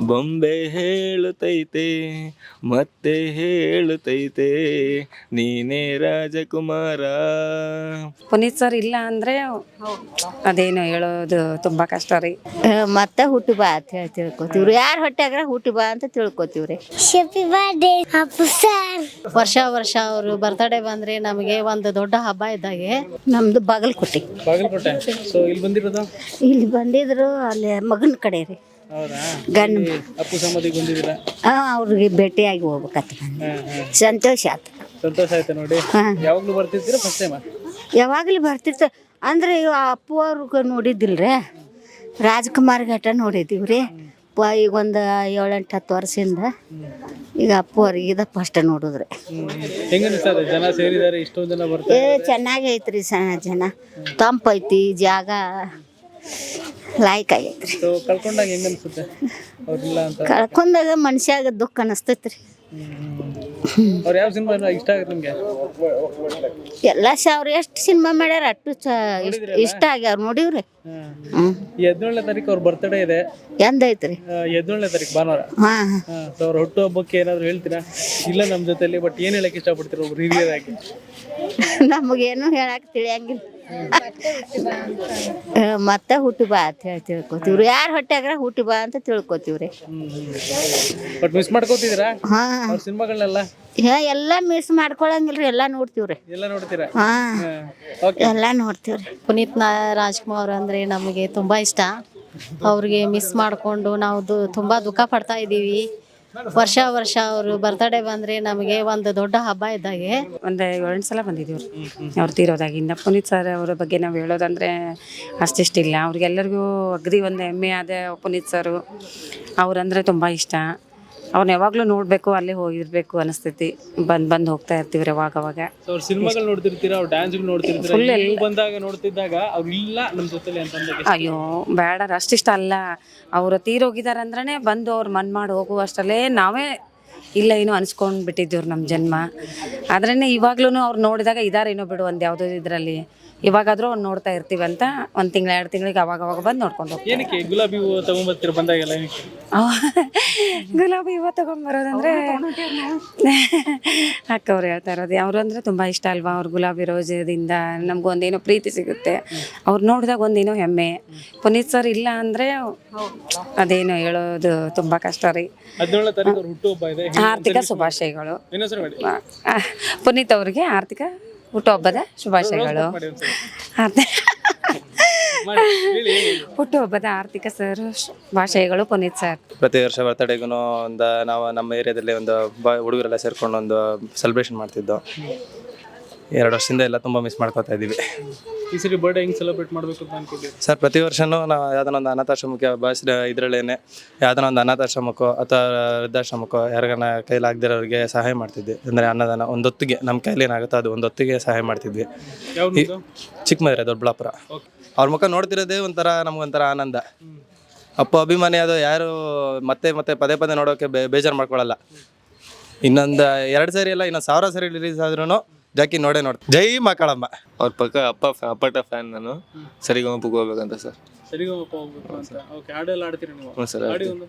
ಬೊಂಬೆ ಹೇಳುತ್ತೈತೆ ಮತ್ತೆ ಹೇಳುತ್ತೈತೆ ನೀನೇ ರಾಜಕುಮಾರ. ಪುನೀತ್ ಸರ್ ಇಲ್ಲ ಅಂದ್ರೆ ಅದೇನು ಹೇಳೋದು ತುಂಬಾ ಕಷ್ಟ ರೀ. ಮತ್ತೆ ಹುಟ್ಟು ಬಾ ಅಂತ ಹೇಳಿ ತಿಳ್ಕೊತೀವ್ರಿ. ಯಾರ ಹೊಟ್ಟೆಗ್ರ ಹುಟ್ಟು ಬಾ ಅಂತ ತಿಳ್ಕೊತೀವ್ರಿ. ವರ್ಷ ವರ್ಷ ಅವರು ಬರ್ತಡೇ ಬಂದ್ರೆ ನಮಗೆ ಒಂದು ದೊಡ್ಡ ಹಬ್ಬ ಇದ್ದಾಗೆ. ನಮ್ದು ಬಾಗಲಕೋಟೆ. ಇಲ್ಲಿ ಬಂದಿದ್ರು ಅಲ್ಲಿ ಮಗನ ಕಡೆ ರೀ. ಗಂಡ ಅಪ್ಪು ಸಮಾಧಿಗೆ ಬಂದಿದ್ದೀರಾ? ಆ, ಅವ್ರಿಗೆ ಭೇಟಿಯಾಗಿ ಹೋಗ್ಬೇಕತ್ತ ಸಂತೋಷ ಆಯ್ತು. ಸಂತೋಷ ಆಯ್ತು ನೋಡಿ? ಹಾಂ. ಯಾವಾಗ್ಲೂ ಬರ್ತಿರ್ತೀರಾ ಫಸ್ಟ್ ಟೈಮ್ ಯಾವಾಗಲೂ ಬರ್ತಿರ್ತ ಅಂದ್ರೆ ಇವ ಅಪ್ಪು ಅವ್ರಿಗೆ ನೋಡಿದ್ದಿಲ್ರಿ? ರಾಜ್ಕುಮಾರ್ ಘಟ ನೋಡಿದ್ದೀವಿ ರೀ ಈಗ ಒಂದು ಏಳೆಂಟು ಹತ್ತು ವರ್ಷದಿಂದ ಈಗ ಅಪ್ಪು ಅವ್ರಿಗೆ ಇದು ಫಸ್ಟ್ ನೋಡಿದ್ರಿ. ಜನ ಸೇರಿದ್ದಾರೆ ಇಷ್ಟೊಂದು ಜನ ಬರ್ತಾರೆ ಏ ಚೆನ್ನಾಗೈತ್ರಿ ಸ ಜನ. ತಂಪೈತಿ ಜಾಗ. ಲಾಯ್ಕ್ ಆಗೈತ್ರಿ. ಸೊ ಕಳ್ಕೊಂಡಾಗ ಹೆಂಗ ಅನ್ಸುತ್ತೆ? ಅವ್ರಿಲ್ಲ ಅಂತ ಕಳ್ಕೊಂಡಾಗ ಮನುಷ್ಯಾಗ ದುಃಖ ಅನಸ್ತೈತ್ರಿ. ಅವ್ರು ಯಾವ ಸಿನಿಮಾ ಇಷ್ಟ ಆಗುತ್ತೆ ನಿಮಗೆ? ಎಲ್ಲ ಅವ್ರು ಎಷ್ಟು ಸಿನಿಮಾ ಮಾಡ್ಯಾರ ಅಷ್ಟು ಚ ಇಷ್ಟ ಇಷ್ಟ ಆಗ್ಯಾವ ನೋಡಿವ್ರಿ. ಹ್ಞೂ ಹದಿನೇಳನೇ ತಾರೀಕು ಅವ್ರ ಬರ್ತಡೇ ಇದೆ. ಎಂದೈತ್ರಿ. ಹದಿನೇಳನೇ ತಾರೀಕು ಭಾನುವಾರ. ಹಾಂ ಸೊ ಅವ್ರ ಹುಟ್ಟು ಹಬ್ಬಕ್ಕೆ ಏನಾದ್ರು ಹೇಳ್ತೀರಾ? ಇಲ್ಲ ನಮ್ಮ ಜೊತೆಲಿ ಬಟ್ ಏನು ಹೇಳಕ್ ಇಷ್ಟಪಡ್ತೀರಾ ಒಬ್ರು ಹಿರಿಯರಾಗಿ? ನಮಗೇನು ಹೇಳಕ್ ತಿಳಿಯಂಗಿಲ್ಲ. ಮತ್ತೆ ಹುಟ್ಟು ಬಾ ಅಂತ ಹೇಳಿ ತಿಳ್ಕೊತೀವ್ರಿ. ಯಾರ ಹೊಟ್ಟೆಗ್ರ ಹುಟ್ಟು ಬಾ ಅಂತ ತಿಳ್ಕೊತೀವ್ರಿ. But miss ಮಾಡ್ಕೋತಿದ್ದೀರಾ? ಹಾ. ಸಿನಿಮಾಗಳನ್ನೆಲ್ಲ ಹೇ ಎಲ್ಲ ಮಿಸ್ ಮಾಡ್ಕೊಳಂಗಿಲ್ರಿ ಎಲ್ಲ ನೋಡ್ತೀವ್ರಿ. ಎಲ್ಲ ನೋಡ್ತೀರಾ? ಹಾ. ಓಕೆ ಎಲ್ಲ ನೋಡ್ತೀವ್ರಿ. ಪುನೀತ್ ನಾ ರಾಜ್ಕುಮಾರ್ ಅಂದ್ರೆ ನಮಗೆ ತುಂಬಾ ಇಷ್ಟ. ಅವ್ರಿಗೆ ಮಿಸ್ ಮಾಡಿಕೊಂಡು ನಾವು ದು- ತುಂಬಾ ದುಃಖ ಪಡ್ತಾ ಇದ್ದೀವಿ. ವರ್ಷ ವರ್ಷ ಅವರು ಬರ್ತಡೇ ಬಂದ್ರೆ ನಮಗೆ ಒಂದು ದೊಡ್ಡ ಹಬ್ಬ ಇದ್ದಾಗೆ. ಒಂದು ಏಳೆಂಟು ಸಲ ಬಂದಿದ್ದೀವಿ ಅವ್ರು. ತೀರೋದಾಗಿಂದ ಪುನೀತ್ ಸರ್ ಅವರ ಬಗ್ಗೆ ನಾವು ಹೇಳೋದಂದ್ರೆ ಅಷ್ಟಿಷ್ಟಿಲ್ಲ. ಅವ್ರಿಗೆಲ್ಲರಿಗೂ ಅಗ್ರಿ ಒಂದು ಹೆಮ್ಮೆ ಆದ ಪುನೀತ್ ಸರು ಅವ್ರಂದ್ರೆ ತುಂಬ ಇಷ್ಟ. ಅವ್ರನ್ನ ಯಾವಾಗಲೂ ನೋಡಬೇಕು ಅಲ್ಲೇ ಹೋಗಿರ್ಬೇಕು ಅನಿಸ್ತೈತಿ. ಬಂದು ಬಂದು ಹೋಗ್ತಾ ಇರ್ತೀವಿ ರೀ ಅವಾಗ ಅವಾಗ. ಸೊ ಅವ್ರ ಸಿನಿಮಾಗಳು ನೋಡ್ತಿರ್ತೀರಾ ಅವ್ರ ಡ್ಯಾನ್ಸ್ ನೋಡ್ತಿರ್ತೀರಾ? ನೀವು ಬಂದಾಗ ನೋಡ್ತಿದ್ದಾಗ ಅವ್ರು ಇಲ್ಲ ನಮ್ಮ ಜೊತೆಲಿ ಅಂತ ಅಂದಾಗ ಅಯ್ಯೋ ಬೇಡ ಅಷ್ಟಿಷ್ಟ ಅಲ್ಲ. ಅವರು ತೀರೋಗಿದ್ದಾರೆ ಅಂದ್ರೆ ಬಂದು ಅವ್ರು ಮನ್ ಮಾಡಿ ಹೋಗುವಷ್ಟರಲ್ಲೇ ನಾವೇ ಇಲ್ಲ ಏನೋ ಅನ್ಸ್ಕೊಂಡು ಬಿಟ್ಟಿದ್ದೀವ್ರು ನಮ್ಮ ಜನ್ಮ. ಆದ್ರೇ ಇವಾಗ್ಲೂ ಅವ್ರು ನೋಡಿದಾಗ ಇದಾರೇನೋ ಬಿಡು ಒಂದು ಯಾವುದೋ ಇದರಲ್ಲಿ. ಇವಾಗಾದರೂ ಅವ್ನು ನೋಡ್ತಾ ಇರ್ತೀವಿ ಅಂತ ಒಂದು ತಿಂಗಳ ಎರಡು ತಿಂಗಳಿಗೆ ಅವಾಗ ಅವಾಗ ಬಂದು ನೋಡ್ಕೊಂಡು ಹೋಗ್ತೀವಿ. ಏನಕ್ಕೆ ಗುಲಾಬಿ ಹೂವು ತಗೊಂಬರ್ತೀರ ಬಂದಾಗೆಲ್ಲ ಏನಕ್ಕೆ? ಗುಲಾಬಿ ಹೂವು ತಗೊಂಬರೋದಂದ್ರೆ ಅಕ್ಕ ಅವ್ರು ಹೇಳ್ತಾ ಇರೋದು ಅವರು ಅಂದರೆ ತುಂಬ ಇಷ್ಟ ಅಲ್ವಾ ಅವ್ರು ಗುಲಾಬಿ ರೋಜದಿಂದ ನಮಗೊಂದೇನೋ ಪ್ರೀತಿ ಸಿಗುತ್ತೆ. ಅವ್ರು ನೋಡಿದಾಗ ಒಂದೇನೋ ಹೆಮ್ಮೆ. ಪುನೀತ್ ಸರ್ ಇಲ್ಲ ಅಂದರೆ ಅದೇನು ಹೇಳೋದು ತುಂಬ ಕಷ್ಟ ರೀ. ಆರ್ಥಿಕ ಶುಭಾಶಯಗಳು. ಪುನೀತ್ ಅವ್ರಿಗೆ ಆರ್ಥಿಕ ಹುಟ್ಟುಹಬ್ಬದ ಶುಭಾಶಯಗಳು. ಹುಟ್ಟು ಹುಟ್ಟುಹಬ್ಬದ ಆರ್ಥಿಕ ಸರ್ ಶುಭಾಶಯಗಳು ಪುನೀತ್ ಸರ್. ಪ್ರತಿ ವರ್ಷ ಬರ್ತಡೇಗೂ ಒಂದು ನಾವು ನಮ್ಮ ಏರಿಯಾದಲ್ಲಿ ಒಂದು ಹುಡುಗರೆಲ್ಲ ಸೇರ್ಕೊಂಡು ಒಂದು ಸೆಲೆಬ್ರೇಷನ್ ಮಾಡ್ತಿದ್ದೋ. ಎರಡು ವರ್ಷದಿಂದ ಎಲ್ಲ ತುಂಬ ಮಿಸ್ ಮಾಡ್ಕೋತಾ ಇದ್ದೀವಿ. ಈ ಸರಿ ಬರ್ಡೇ ಹೆಂಗ್ ಸೆಲೆಬ್ರೇಟ್ ಮಾಡಬೇಕು ಅಂತ ಅನ್ಕೊಂಡಿದ್ದೀವಿ ಸರ್ ಪ್ರತಿ ವರ್ಷನೂ ನಾವು ಯಾವ್ದಾನ ಒಂದು ಅನಾಥಾಶ್ರಮಕ್ಕೆ ಬಸ್ ಇದರಲ್ಲೇನೆ ಯಾವ್ದಾನ ಒಂದು ಅನಾಥಾಶ್ರಮಕ್ಕೋ ಅಥವಾ ವೃದ್ಧಾಶ್ರಮಕ್ಕೋ ಯಾರಿಗಾನ ಕೈಲಾಗದಿರೋರಿಗೆ ಸಹಾಯ ಮಾಡ್ತಿದ್ವಿ. ಅಂದರೆ ಅನ್ನದಾನ ಒಂದೊತ್ತಿಗೆ ನಮ್ಮ ಕೈಲಿ ಏನಾಗುತ್ತೋ ಅದು ಒಂದೊತ್ತಿಗೆ ಸಹಾಯ ಮಾಡ್ತಿದ್ವಿ. ಚಿಕ್ಕಮದುರೆ ದೊಡ್ಡಬಳ್ಳಾಪುರ. ಅವ್ರ ಮುಖ ನೋಡ್ತಿರೋದೇ ಒಂಥರ ನಮಗೊಂಥರ ಆನಂದ. ಅಪ್ಪ ಅಭಿಮಾನಿ ಅದು ಯಾರು ಮತ್ತೆ ಮತ್ತೆ ಪದೇ ಪದೇ ನೋಡೋಕೆ ಬೇಜಾರು ಮಾಡ್ಕೊಳ್ಳಲ್ಲ ಇನ್ನೊಂದು ಎರಡು ಸರಿ ಅಲ್ಲ ಇನ್ನೊಂದು ಸಾವಿರ ಸರಿ ರಿಲೀಸ್ ಆದ್ರೂ ಜಾಕಿ ನೋಡೇ ನೋಡ್. ಜೈ ಮಕ್ಕಳಮ್ಮ. ಅವ್ರ ಪಕ್ಕ ಅಪ್ಪ ಅಪ್ಪಟ ಫ್ಯಾನ್ ನಾನು. ಸರಿಗಮಪ್ಪಗೆ ಹೋಗ್ಬೇಕಂತ ಸರ್. ಸರಿಗಮಪ್ಪ ಹೋಗ್ಬೇಕು ಅಂತ. ಓಕೆ ಹಾಡೆಲ್ಲ ಆಡ್ತೀರಾ ನೀವು? ಹ್ಞೂ ಸರ್ ಹಾಡಿ ಒಂದು.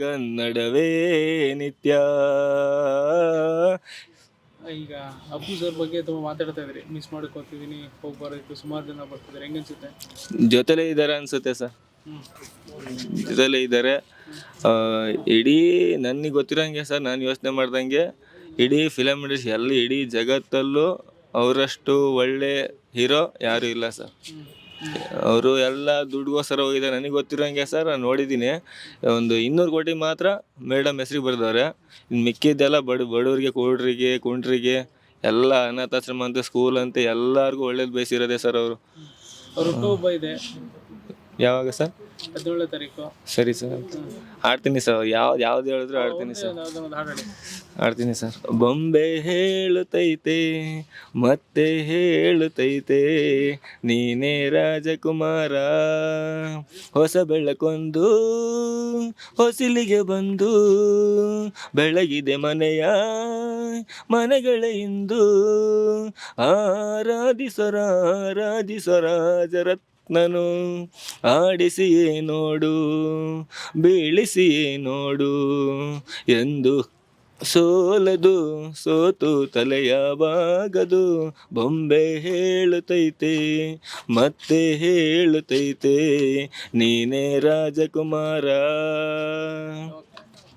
ಕನ್ನಡವೇ ನಿತ್ಯ. ಈಗ ಅಪ್ಪು ಸರ್ ಬಗ್ಗೆ ತುಂಬಾ ಮಾತಾಡ್ತಾ ಇದ್ರಿ. ಮಿಸ್ ಮಾಡ್ಕೊತಿದೀನಿ ಹೋಗಿ ಬರೋದಕ್ಕೆ ಸುಮಾರು ಜನ ಬರ್ತಿದ್ದಾರೆ ಹೆಂಗ್ ಅನ್ಸುತ್ತೆ? ಜೊತೆಲೇ ಇದ್ದಾರೆ ಅನ್ಸುತ್ತೆ ಸರ್. ಜೊತೆಲೆ ಇದ್ದಾರೆ ಇಡೀ ನನಗೆ ಗೊತ್ತಿರೋಂಗೆ ಸರ್ ನಾನು ಯೋಚನೆ ಮಾಡ್ದಂಗೆ ಇಡೀ ಫಿಲಮ್ ಇಂಡಸ್ಟ್ರಿ ಎಲ್ಲ ಇಡೀ ಜಗತ್ತಲ್ಲೂ ಅವರಷ್ಟು ಒಳ್ಳೆ ಹೀರೋ ಯಾರೂ ಇಲ್ಲ ಸರ್. ಅವರು ಎಲ್ಲ ದುಡ್ಡುಗೋಸ್ಕರ ಹೋಗಿದ್ದಾರೆ. ನನಗೆ ಗೊತ್ತಿರೋಂಗೆ ಸರ್ ನಾನು ನೋಡಿದ್ದೀನಿ. ಒಂದು ಇನ್ನೂರು ಕೋಟಿ ಮಾತ್ರ ಮೇಡಮ್ ಹೆಸ್ರಿಗೆ ಬರೆದವ್ರೆ. ಇನ್ನು ಮಿಕ್ಕಿದ್ದೆಲ್ಲ ಬಡ ಬಡವರಿಗೆ ಕೋಡ್ರಿಗೆ ಕುಂಟ್ರಿಗೆ ಎಲ್ಲ ಅನಾಥಾಶ್ರಮ ಅಂತ ಸ್ಕೂಲ್ ಅಂತ ಎಲ್ಲರಿಗೂ ಒಳ್ಳೇದು ಬಯಸಿರೋದೆ ಸರ್ ಅವರು. ಅವ್ರ ಹುಟ್ಟುಹಬ್ಬ ಇದೆ. ಯಾವಾಗ ಸರ್? ಹದಿನೇಳನೇ ತಾರೀಕು. ಸರಿ ಸರ್. ಆಡ್ತೀನಿ ಸರ್. ಯಾವ ಯಾವ್ದು ಹೇಳಿದ್ರು ಆಡ್ತೀನಿ ಸರ್. ಯಾವ್ದೊಂದು ಹಾಡು ಹೇಳಿ ಆಡ್ತೀನಿ ಸರ್. ಬೊಂಬೆ ಹೇಳುತ್ತೈತೆ ಮತ್ತೆ ಹೇಳುತ್ತೈತೆ ನೀನೇ ರಾಜಕುಮಾರ. ಹೊಸ ಬೆಳಕೊಂದು ಹೊಸಿಲಿಗೆ ಬಂದು ಬೆಳಗಿದೆ ಮನೆಯ ಮನೆಗಳ ಇಂದು. ಆರಾಧಿಸರ ರಾಜರತ್ನನು ಆಡಿಸಿಯೇ ನೋಡು ಬೀಳಿಸಿಯೇ ನೋಡು ಎಂದು ಸೋಲದು ಸೋತು ತಲೆಯ ಬಾಗದು ಬೊಂಬೆ ಹೇಳುತ್ತೈತೆ ಮತ್ತೆ ಹೇಳುತ್ತೈತೆ ನೀನೇ ರಾಜಕುಮಾರ.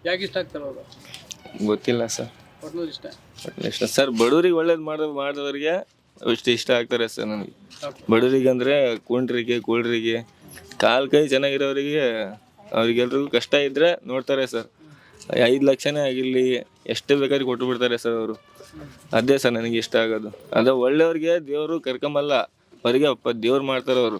ಯಾಕೆ ಇಷ್ಟ ಆಗ್ತಾರೆ ಗೊತ್ತಿಲ್ಲ ಸರ್. ಇಷ್ಟ? ಇಷ್ಟ. ಸರ್ ಬಡವರಿಗೆ ಒಳ್ಳೇದು ಮಾಡೋ ಮಾಡಿದವ್ರಿಗೆ ಇಷ್ಟು ಇಷ್ಟ ಆಗ್ತಾರೆ ಸರ್ ನನಗೆ. ಬಡವರಿಗೆ ಅಂದರೆ ಕುಂಡ್ರಿಗೆ ಕುಳ್ರಿಗೆ ಕಾಲು ಕೈ ಚೆನ್ನಾಗಿರೋರಿಗೆ ಅವ್ರಿಗೆಲ್ರಿಗೂ ಕಷ್ಟ ಇದ್ದರೆ ನೋಡ್ತಾರೆ ಸರ್. ಐದು ಲಕ್ಷನೇ ಆಗಿರಲಿ ಎಷ್ಟು ಬೇಕಾದ್ರೂ ಕೊಟ್ಟು ಬಿಡ್ತಾರೆ ಸರ್ ಅವರು. ಅದೇ ಸರ್ ನನಗೆ ಇಷ್ಟ ಆಗೋದು. ಅದೇ ಒಳ್ಳೆಯವ್ರಿಗೆ ದೇವರು ಕರ್ಕೊಂಬಲ್ಲ ಅವರಿಗೆ ದೇವ್ರು ಮಾಡ್ತಾರೆ ಅವರು.